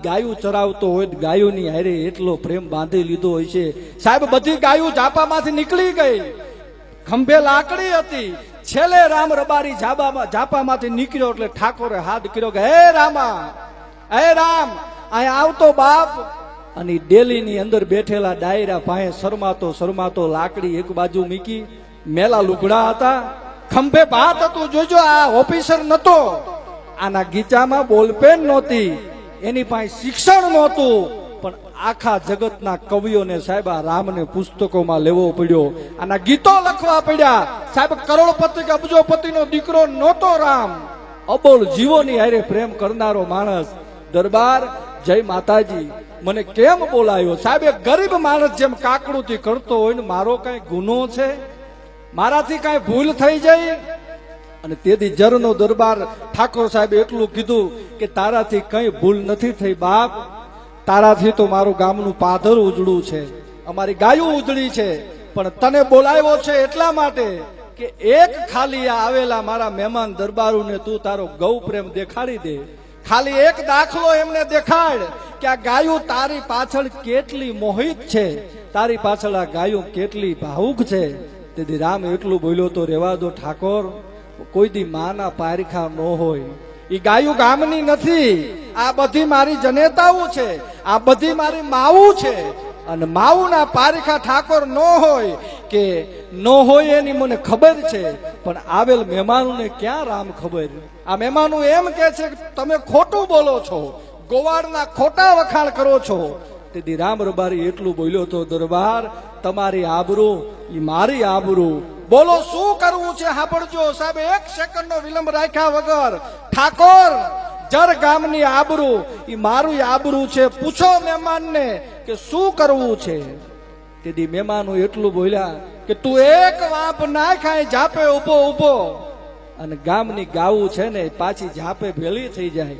ગાયું ચરાવતો હોય ગાયોની હારે એટલો પ્રેમ બાંધી લીધો હોય છે. સાહેબ, બધી ગાયું ઝાપામાંથી નીકળી ગઈ. ખંભે લાકડી હતી. છેલ્લે રામ રબારી ઝાબામાં ઝાપામાંથી નીકળ્યો એટલે ઠાકોરે હાથ કર્યો કે, હે રામા, હે રામ, અહીંયા આવતો બાપ. અને ડેલીની અંદર બેઠેલા ડાયરા પાસે શરમાતો શરમાતો લાકડી એક બાજુ મૂકી. મેલા લુગડા હતા. ખંભે ભાત હતું. જોજો, આ ઓફિસર નતો. આના ગીચામાં બોલપેન નહોતી. એની પાસે શિક્ષણ નહોતું, પણ આખા જગતના કવિઓને સાહેબ આ રામને પુસ્તકોમાં લેવો પડ્યો, આના ગીતો લખવા પડ્યા. સાહેબ કરોડપતિ કે અબજોપતિનો દીકરો નહોતો રામ. અબોલ જીવોની હારે પ્રેમ કરનારો માણસ. દરબાર, જય માતાજી, મને કેમ બોલાયો? સાહેબ એક ગરીબ માણસ જેમ કાકડુંથી કરતો હોય ને મારો કઈ ગુનો છે? મારાથી કઈ ભૂલ થઈ જાય? અને તેથી જરનો દરબાર ઠાકોર સાહેબે એટલું કીધું કે તારાથી કઈ ભૂલ નથી થઈ, બાપ. તારાથી તો મારું ગામનું પાદર ઉજળું છે. અમારી ગાયું ઉજળી છે. પણ તને બોલાવ્યો છે એટલા માટે કે એક ખાલી આવેલા મારા મહેમાન દરબારોને તું તારો ગૌ પ્રેમ દેખાડી દે. ખાલી એક દાખલો એમને દેખાડ કે આ ગાયું તારી પાછળ કેટલી મોહિત છે. તારી પાછળ આ ગાયું કેટલી ભાવુક છે. તેથી રામ એટલું બોલ્યો તો રેવા દો ઠાકોર. કોઈ દી માના પારખા ન હોય. એ ગાયું ગામની નથી. આ બધી મારી જનેતાઓ છે. આ બધી મારી માવું છે. અને માવુના પારખા ઠાકોર ન હોય કે ન હોય એની મને ખબર છે. પણ આવેલ મહેમાનોને ક્યાં રામ ખબર? આ મહેમાનો એમ કે છે કે તમે ખોટું બોલો છો. ગોવાળના ખોટા વખાણ કરો છો. તેથી રામ રબારી એટલું બોલ્યો તો દરબાર, તમારી આબરૂ એ મારી આબરૂ બોલો, શું કરવું છે? સાંભળજો સાહેબ, એક સેકન્ડ નો વિલંબ રાખ્યા વગર. ઠાકોર, જર ગામની આબરૂ એ મારું આબરૂ છે. પૂછો મહેમાનને કે શું કરવું છે? તેથી મહેમાનો એટલું બોલ્યા કે તું એક વાપ ના ખાય જાપે ઊભો ઊભો અને ગામની ગાવું છે ને પાછી જાપે ભેળી થઈ જાય.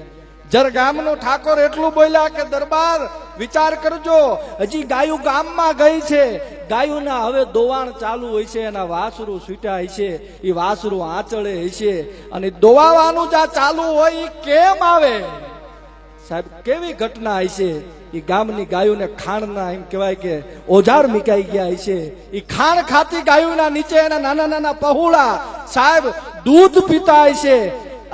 જર ગામનો ઠાકોર એટલું બોલ્યા કે દરબાર વિચાર કરજો, હજી ગાયું ગામમાં ગઈ છે. ગાયુંના હવે દોવાણ ચાલુ હોય છે, એના વાસરું છૂટ્યા હોય છે, એ વાસરું આંચળે હોય છે અને દોવાવાનું જ્યાં ચાલુ હોય એ કેમ આવે? સાહેબ, કેવી ઘટના હશે એ ગામની ગાયોને ખાણના એમ કહેવાય કે ઓજાર મિકાઈ ગયા છે. એ ખાણ ખાતી ગાયોના નીચે એના નાના નાના પહોળા સાહેબ, દૂધ પીતા હશે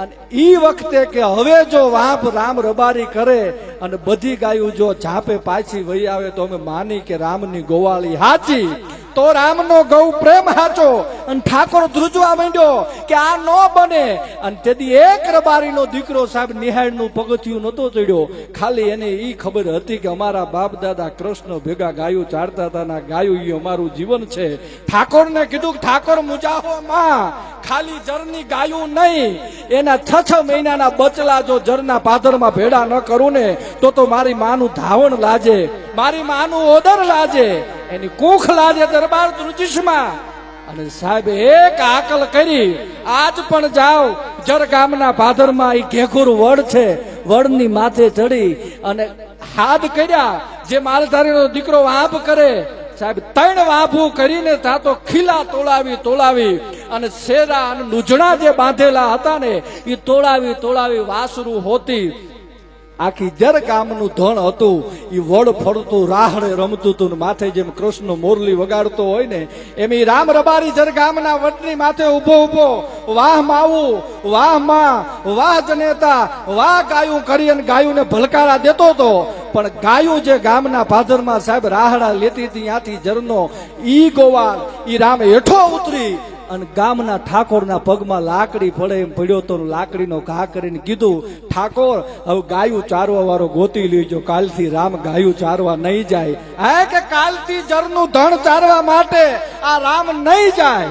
અને એ વખતે કે હવે જો વાપ રામ રબારી કરે અને બધી ગાયો જો ઝાપે પાછી વહી આવે તો અમે માની કે રામની ગોવાળી હાચી. તો રામનો ગૌ પ્રેમ હાચો. અને ઠાકોર ધ્રુજવા માંડ્યો કે આ ન બને. અને તેથી એક રબારીનો દીકરો સાહેબ નિહાળનું પગથિયું નતો ચડ્યો. ખાલી એને એ ખબર હતી કે અમારા બાપ દાદા કૃષ્ણ ભેગા ગાયું ચારતા હતા ના ગાયું એ અમારું જીવન છે. ઠાકોરને કીધું ઠાકોર મુજાહો માં. ખાલી જરની ગાયું નહીં. એના છ છ મહિનાના બચલા જો જરના પાદરમાં ભેડા ન કરું ને તો તો મારી માનું ધાવણ લાજે, મારી માનું ઓદર લાજે, એની કુખ લાજે દરબાર દૃજિશમાં અને સાહેબ, એક આકલ કરી, આજ પણ જાઓ, જર ગામના ભાદરમાં એ ઘેઘુર વડ છે, વડની માથે ચડી, અને હાથ કર્યા, જે માલધારીનો દીકરો વાંપ કરે. સાહેબ, ત્રણ વાભું કરીને તા ખીલા તોડાવી તોળાવી અને શેરા અને નુજણા જે બાંધેલા હતા ને એ તોળાવી તોળાવી વાસરું હોતી આખી જર ગામનું ધણ હતું. એ વડ ફરતું રાહડે રમતું હતું માથે જેમ કૃષ્ણ મોરલી વગાડતો હોય ને, એમ રામ રબારી જર ગામના વડની માથે ઊભો ઊભો વાહ માવું, વાહમાં, વાહ જનેતા, વાહ ગાયું કરી અને ગાયુંને ભલકારા દેતો હતો પણ ગાયું જે ગામના પાદરમાં સાહેબ રાહડા લેતી હતી, ત્યાંથી જરનો ઈ ગોવાળ ઈ રામ હેઠો ઉતરી અને ગામના ઠાકોરના પગમાં લાકડી પડે એમ પડ્યો તો લાકડીનો ઘા કરીને કીધું, ઠાકોર, હવે ગાયું ચારવા વાળો ગોતી લેજો, કાલથી રામ ગાયું ચારવા નહીં જાય. હે કે કાલથી જરનું ધણ ચારવા માટે આ રામ નહીં જાય?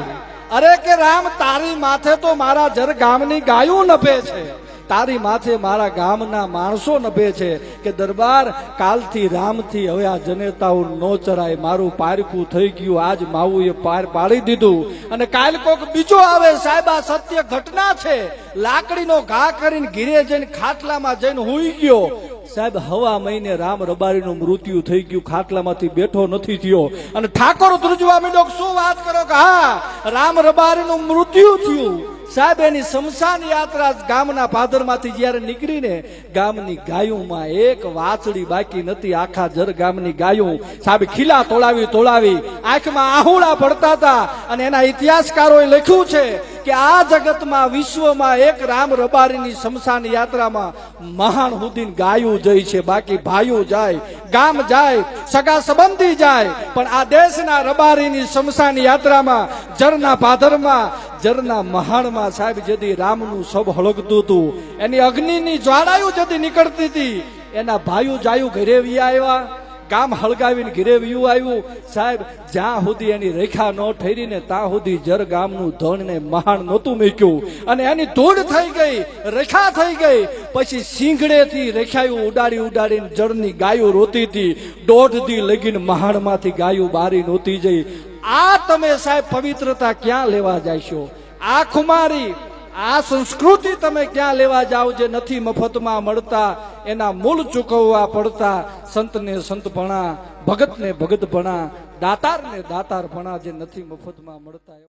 અરે કે રામ, તારી માથે તો મારા જર ગામની ગાયું નભે છે. તારી માથે મારા ગામના માણસો નભે છે કે દરબાર કાલથી રામથી હવે આ જનેતાઓ ન ચરાય. મારું પારખું થઈ ગયું. આજ માવુએ પાર પાડી દીધું. અને કાલ કોક બીજો આવે. સાહેબ, આ સત્ય ઘટના છે. લાકડીનો ઘા કરીને ઘીરે જઈને ખાટલામાં જઈને હુઈ ગયો. સાહેબ, હવા મહિને રામ રબારીનું મૃત્યુ થઈ ગયું. ખાટલામાંથી બેઠો નથી થયો. અને ઠાકોર ધ્રુજવા મીડો શું વાત કરો કે હા, રામ રબારીનું મૃત્યુ થયું. સાહેબ, એની શમશાન યાત્રા ગામના પાદરમાંથી જ્યારે નીકળીને ગામની ગાયોમાં એક વાછડી બાકી નથી, આખા જર ગામની ગાયો. સાહેબ, ખીલા તોળાવી તોળાવી આંખમાં આહુડા પડતા હતા. અને એના ઇતિહાસકારોએ લખ્યું છે કે આ જગતમાં વિશ્વમાં એક રામ રબારીની શમશાન યાત્રામાં મહાન હુદીન ગાયું જઈ છે. બાકી ભાઈઓ જાય, ગામ જાય, સગા સંબંધી જાય. પણ આ દેશના રબારીની શમશાન યાત્રામાં, જરના પાદરમાં જરના મહાણમાં સાહેબ જેથી રામનું સબ હળગતું હતું. એની અગ્નિની જ્વાળાયું જેથી નીકળતી હતી. એના ભાઈઓ જાયું ઘરે આવ્યા. કામ હળગાવીને ઘરે વ્યુ આવ્યું. સાહેબ, જ્યાં સુધી એની રેખા ન ઠરી ત્યાં સુધી જર ગામનું ધન ને મહાન નહોતું મૂક્યું. અને એની ધૂળ થઈ ગઈ, રેખા થઈ ગઈ. પછી સિંગડેથી રેખાયું ઉડાડી ઉડાડીને જળની ગાયો રોતી હતી. દોઢ દી લગીને મહાણમાંથી ગાયું બારી નહોતી જઈ. આ તમે સાહેબ પવિત્રતા ક્યાં લેવા જાશો આ ખુમારી, આ સંસ્કૃતિ તમે ક્યાં લેવા જાઓ જે નથી મફતમાં મળતા? એના મૂળ ચૂકવવા પડતા સંતને સંતપણા, ભગતને ભગતપણા, દાતારને દાતારપણા જે નથી મફતમાં મળતા.